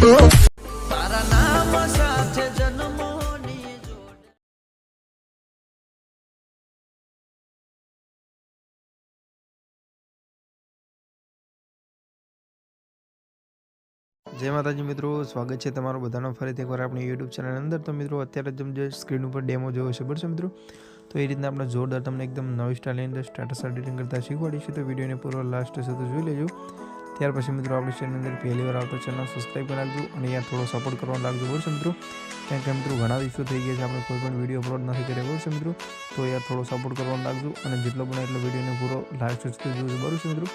તારા નામ સાથે જય માતાજી મિત્રો, સ્વાગત છે તમારું બધાનો ફરીથી એકવાર આપણી યુટ્યુબ ચેનલ અંદર. તો મિત્રો, અત્યારે તમે જે સ્ક્રીન ઉપર ડેમો જોયો છે, બરાબર મિત્રો? તો એ રીતના આપણે જોરદાર તમને એકદમ નવી સ્ટાઇલની અંદર સ્ટેટસ એડિટિંગ કરતા શીખવાડીશું. તો વિડીયોને પૂરો લાસ્ટ સુધી જોઈ લેજો. ત્યાર પછી મિત્રો આપણી ચેનલ અંદર પહેલી વાર આવતો ચેનલ સબસ્ક્રાઈબ કરી નાખજો અને યાર થોડો સપોર્ટ કરવા લાગજો. બરાબર છે મિત્રો? કારણ કે મિત્રો ઘણા દિવસો થઈ ગયા છે આપણે કોઈ પણ વીડિયો અપલોડ નથી કર્યા. બરાબર છે મિત્રો? તો યાર થોડો સપોર્ટ કરવા લાગજો અને જેટલો બને એટલો વિડીયોને પૂરો લાસ્ટ સુધી જોજો. બરાબર છે મિત્રો?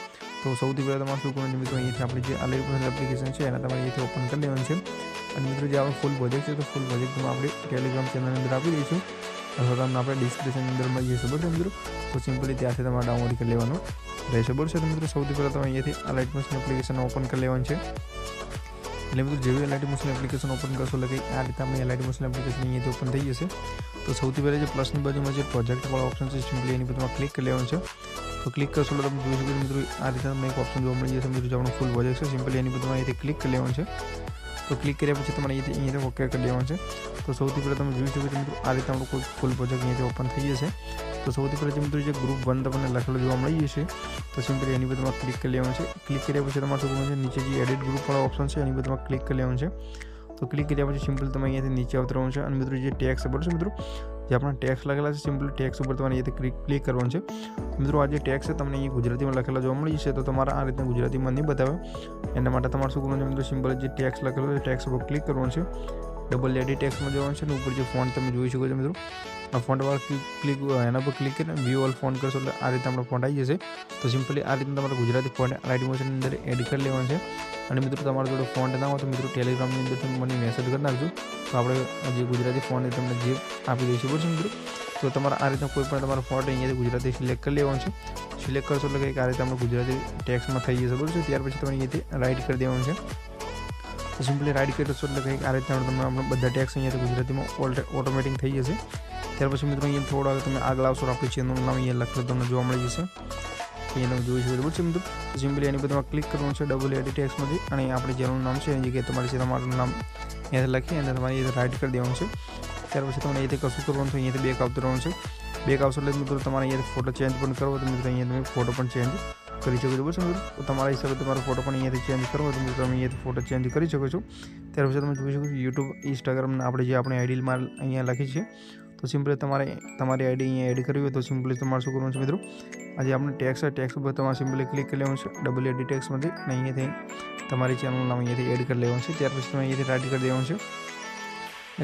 તો સૌથી પહેલાં તમારે શું કરવાનું મિત્રો? અહીંયાથી આપણે જે અલગ એપ્લિકેશન છે, એના તમારે અહીંયાથી ઓપન કરી લેવાનું છે. અને મિત્રો જે આપણે ફૂલ પ્રોજેક્ટ છે, તો ફૂલ પ્રોજેક્ટમાં આપણે ટેલિગ્રામ ચેનલની અંદર આપી દઈશું. અથવા તમને આપણે ડિસ્ક્રિપ્શનની અંદર મળી જશે બરાબર મિત્રો? તો સિમ્પલી ત્યાંથી તમારે ડાઉનલોડ કરી લેવાનું. રહેશે બરાબર છે મિત્રો, સૌથી પહેલાં તમે અહીંયાથી આ લાઇટ મશીન એપ્લિકેશન ઓપન કરી લેવાનું છે. એટલે મિત્રો, જેવી લાઇટ મશીન એપ્લિકેશન ઓપન કરશો, એટલે કંઈ આ રીતે આપણે લાઇટ મશીન એપ્લિકેશન અહીંયાથી ઓપન થઈ જશે. તો સૌથી પહેલાં જે પ્લસની બાજુમાં જે પ્રોજેક્ટવાળો ઓપ્શન છે સિમ્પલી એની પર તમારે ક્લિક કરી લેવાનું છે. તો ક્લિક કરશો એટલે તમે જોઈ શકો મિત્રો, આ રીતે તમને એક ઓપ્શન જોવા મળી જશે. મિત્રો, જે આપણું ફૂલ પ્રોજેક્ટ છે સિમ્પલી એની પર તમારે અહીંથી ક્લિક કરી લેવાનું છે. તો ક્લિક કર્યા પછી તમારે અહીંયાથી અહીંયાથી ઓકે કરી દેવાનું છે. તો સૌથી પહેલાં તમે જોઈ શકો છો મિત્રો, આ રીતે આપણું કોઈ ફૂલ પ્રોજેક્ટ અહીંયાથી ઓપન થઈ જશે. તો સૌથી પહેલાં જે મિત્રો જે ગ્રુપ વન તમને લખેલો જોવા મળી જશે, તો સિમ્પલી એની પર તમારે ક્લિક કરી લેવાનું છે. ક્લિક કર્યા પછી તમારે શું છે? નીચે જે એડિટ ગ્રુપવાળો ઓપ્શન છે, એની પર તમારે ક્લિક કરી લેવાનું છે. તો ક્લિક કર્યા પછી સિમ્પલ તમે અહીંયાથી નીચે આવતરવાનું છે. અને મિત્રો જે ટેક્સ છે મિત્રો જે આપણા ટેક્સ લખેલા છે સિમ્પલ ટેક્સ ઉપર તમારે અહીંયાથી ક્લિક કરવાનું છે. મિત્રો, આ જે ટેક્સ છે, તમને અહીંયા ગુજરાતીમાં લખેલા જોવા મળી જશે, તો તમારે આ રીતના ગુજરાતીમાં નહીં બતાવે. એના માટે તમારે શું કરવાનું છે મિત્રો સિમ્પલ જે ટેક્સ લખેલો છે ટેક્સ ઉપર ક્લિક કરવાનું છે. ડબલ એડી ટેક્સમાં જવાનું છે અને ઉપર જે ફોન્ટ તમે જોઈ શકો છો મિત્રો, આ ફોન્ટવાળા ક્લિક ક્લિક એના પર ક્લિક કરીને વ્યૂ ઓલ ફોન કરશો એટલે આ રીતે આપણો ફોન્ટ આવી જશે. તો સિમ્પલી આ રીતના તમારે ગુજરાતી ફોન્ટ આઈડી મોશનની અંદર એડ કરી લેવાનું છે. અને મિત્રો, તમારા જોડે ફોન્ટ ના હોય તો મિત્રો ટેલિગ્રામની અંદર તમે મને મેસેજ કરી નાખજો. તો આપણે જે ગુજરાતી ફોન એ તમને જે આપી દઈશું, બરાબર મિત્રો? તો તમારે આ રીતના કોઈ પણ તમારો ફોન્ટ અહીંયાથી ગુજરાતી સિલેક્ટ કરી લેવાનું છે. સિલેક્ટ કરશો એટલે કંઈક આ રીતે તમને ગુજરાતી ટેક્સમાં થઈ જશે, બરાબર છે? ત્યાર પછી તમે અહીંયાથી રાઇટ કરી દેવાનું છે. સિમ્પલી રાઇટ કરશો એટલે કંઈક આ રીતના તમે આપણે બધા ટેક્સ અહીંયાથી ગુજરાતીમાં ઓટોમેટિક થઈ જશે. ત્યાર પછી મિત્રો, અહીંયા થોડા તમે આગળ આવશો આપણી ચેનલનું નામ અહીંયા લખેલું તમને જોવા મળી જશે. અહીંયા જોઈ શકો બરાબર છે મિત્રો? સિમ્પલી એની તમારે ક્લિક કરવાનું છે ડબલ એડી ટેક્સમાંથી અને આપણે જેનું નામ છે એની જગ્યાએ તમારે છે તમારું નામ અહીંયાથી લખી અને તમારે અહીંયા રાઇટ કરી દેવાનું છે. ત્યાર પછી તમને અહીંયાથી કશું કરવાનું છે અહીંયાથી બેક આવતું રહેવાનું છે. બેક આવશો એટલે મિત્રો તમારે અહીંયાથી ફોટો ચેન્જ પણ કરવો તો મિત્રો અહીંયા તમે ફોટો પણ ચેન્જ કરી શકો છો. બરાબર મિત્રો? તો તમારા હિસાબે તમારો ફોટો પણ અહીંયાથી ચેન્જ કરવો તો મિત્રો તમે અહીંયાથી ફોટો ચેન્જ કરી શકો છો. ત્યાર પછી તમે જોઈ શકો છો યુટ્યુબ ઇન્સ્ટાગ્રામના આપણે જે આપણે આઈડીમાં અહીંયા લખી છે તો સિમ્પલી તમારે તમારી આઈડી અહીંયા એડ કરવી હોય તો સિમ્પલી તમારે શું કરવાનું છે મિત્રો? આજે આપણે ટેક્સ ટેક્સ ઉપર તમારે સિમ્પલી ક્લિક કરી લેવાનું છે ડબલ એડી ટેક્સમાંથી અને અહીંયાથી તમારી ચેનલનું નામ અહીંયાથી એડ કરી લેવાનું છે. ત્યાર પછી તમે અહીંયાથી રાઇટ કરી દેવાનું છે.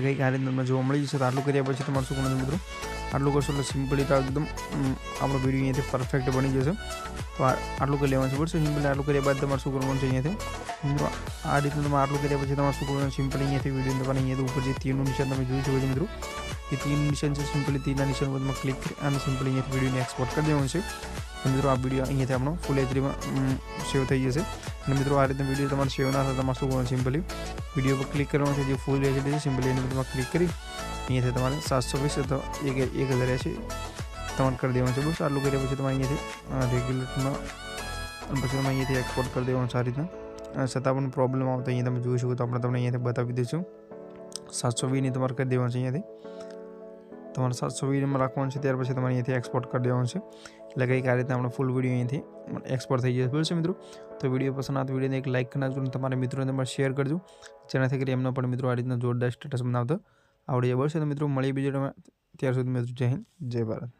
કંઈક આ રીતે તમને જોવા મળી જશે. તો આટલું કર્યા પછી તમારે શું કરવાનું છે મિત્રો? આટલું કરશો એટલે સિમ્પલી તો એકદમ આપણો વીડિયો અહીંયાથી પરફેક્ટ બની જશે. તો આટલું કરી લેવાનું છે, બરાબર સિમ્પલી આટલું કર્યા બાદ તમારે શું કરવાનું છે અહીંયાથી? આ રીતનું તમે આટલું કર્યા પછી તમારે શું કરવાનું? સિમ્પલી અહીંયાથી વીડિયો તમારે અહીંયાથી ઉપર જે તીરનું નિશાન તમે જોઈ શકો છો મિત્રો, એ તીર નિશાન છે સિમ્પલી તીરના નિશાન પર ક્લિક કરી અને સિમ્પલી અહીંયાથી વિડીયોને એક્સપોર્ટ કરી દેવાનું છે. મિત્રો, આ વીડિયો અહીંયાથી આપણો ફૂલ એચડીમાં સેવ થઈ જશે. અને મિત્રો, આ રીતે વીડિયો તમારે સેવ ના થાય તમારે શું કરવાનું? સિમ્પલી વીડિયો પર ક્લિક કરવાનું છે, જે ફૂલ એચડી છે સિમ્પલી એની પર ક્લિક કરી અહીંયાથી તમારે સાતસો વીસ અથવા એક એક હજાર એસી તમારે કરી દેવાનું છે. બસ આટલું કર્યા પછી તમારે અહીંયાથી રેગ્યુલેટરમાં પછી તમે અહીંયાથી એક્સપોર્ટ કરી દેવાનું સારી રીતના. છતાં પણ પ્રોબ્લેમ આવે તો અહીંયા તમે જોઈ શકો તો આપણે તમને અહીંયાથી બતાવી દઈશું. સાતસો વીની તમારે કરી દેવાનું છે અહીંયાથી. તમારે સાતસો વીડીયોમાં રાખવાનું છે, ત્યાર પછી તમારે અહીંયાથી એક્સપોર્ટ કરી દેવાનું છે. એટલે કંઈક આ રીતે આપણે ફૂલ વીડિયો અહીંયાથી એક્સપોર્ટ થઈ જશે છે. મિત્રો? તો વીડિયો પસંદ આવતો વિડીયોને એક લાઇક કરી નાખજો અને તમારા મિત્રોને તમારે શેર કરજો. જેનાથી કરી એમનો પણ મિત્રો આ રીતના જોરદાર સ્ટેટસ બનાવતો આવડી જાય. બરાબર છે તો મિત્રો મળી બીજો તમે ત્યાર સુધી મિત્રો જય હિન્દ, જય ભારત.